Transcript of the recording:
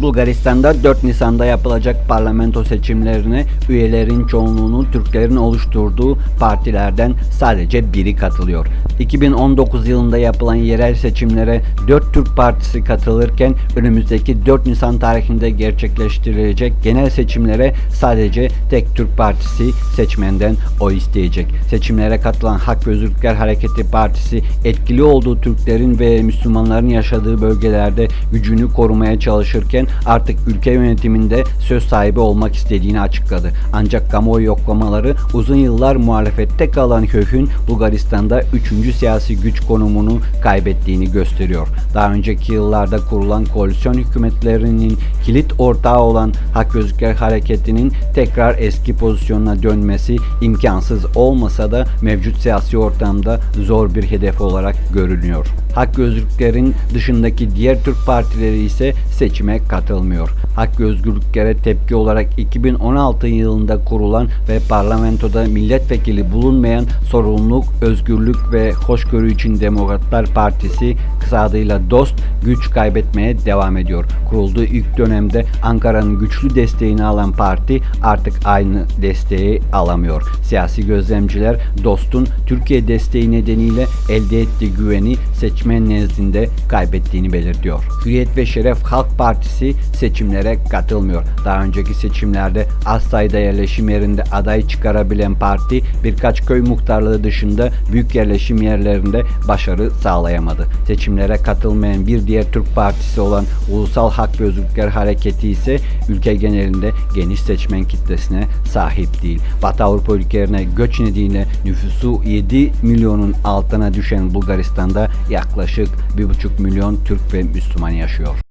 Bulgaristan'da 4 Nisan'da yapılacak parlamento seçimlerine üyelerin çoğunluğunu Türklerin oluşturduğu partilerden sadece biri katılıyor. 2019 yılında yapılan yerel seçimlere 4 Türk partisi katılırken önümüzdeki 4 Nisan tarihinde gerçekleştirilecek genel seçimlere sadece tek Türk partisi seçmenden oy isteyecek. Seçimlere katılan Hak ve Özgürlükler Hareketi Partisi etkili olduğu Türklerin ve Müslümanların yaşadığı bölgelerde gücünü korumaya çalışırken artık ülke yönetiminde söz sahibi olmak istediğini açıkladı. Ancak kamuoyu yoklamaları uzun yıllar muhalefette kalan Kök'ün Bulgaristan'da 3. siyasi güç konumunu kaybettiğini gösteriyor. Daha önceki yıllarda kurulan koalisyon hükümetlerinin kilit ortağı olan Hak Özgürlükler Hareketi'nin tekrar eski pozisyonuna dönmesi imkansız olmasa da mevcut siyasi ortamda zor bir hedef olarak görünüyor. Hak ve özgürlüklerin dışındaki diğer Türk partileri ise seçime katılmıyor. Hak ve özgürlüklere tepki olarak 2016 yılında kurulan ve parlamentoda milletvekili bulunmayan Sorumluluk, Özgürlük ve Hoşgörü için Demokratlar Partisi kısa adıyla DOST güç kaybetmeye devam ediyor. Kurulduğu ilk dönemde Ankara'nın güçlü desteğini alan parti artık aynı desteği alamıyor. Siyasi gözlemciler DOST'un Türkiye desteği nedeniyle elde ettiği güveni seçmen nezdinde kaybettiğini belirtiyor. Hürriyet ve Şeref Halk Partisi seçimlere katılmıyor. Daha önceki seçimlerde az sayıda yerleşim yerinde aday çıkarabilen parti birkaç köy muhtarlığı dışında büyük yerleşim yerlerinde başarı sağlayamadı. Seçimlere katılmayan bir diğer Türk partisi olan Ulusal Hak ve Özgürlükler Hareketi ise ülke genelinde geniş seçmen kitlesine sahip değil. Batı Avrupa ülkelerine göç nedeniyle nüfusu 7 milyonun altına düşen Bulgaristan'da yaklaşık 1,5 milyon Türk ve Müslüman yaşıyor.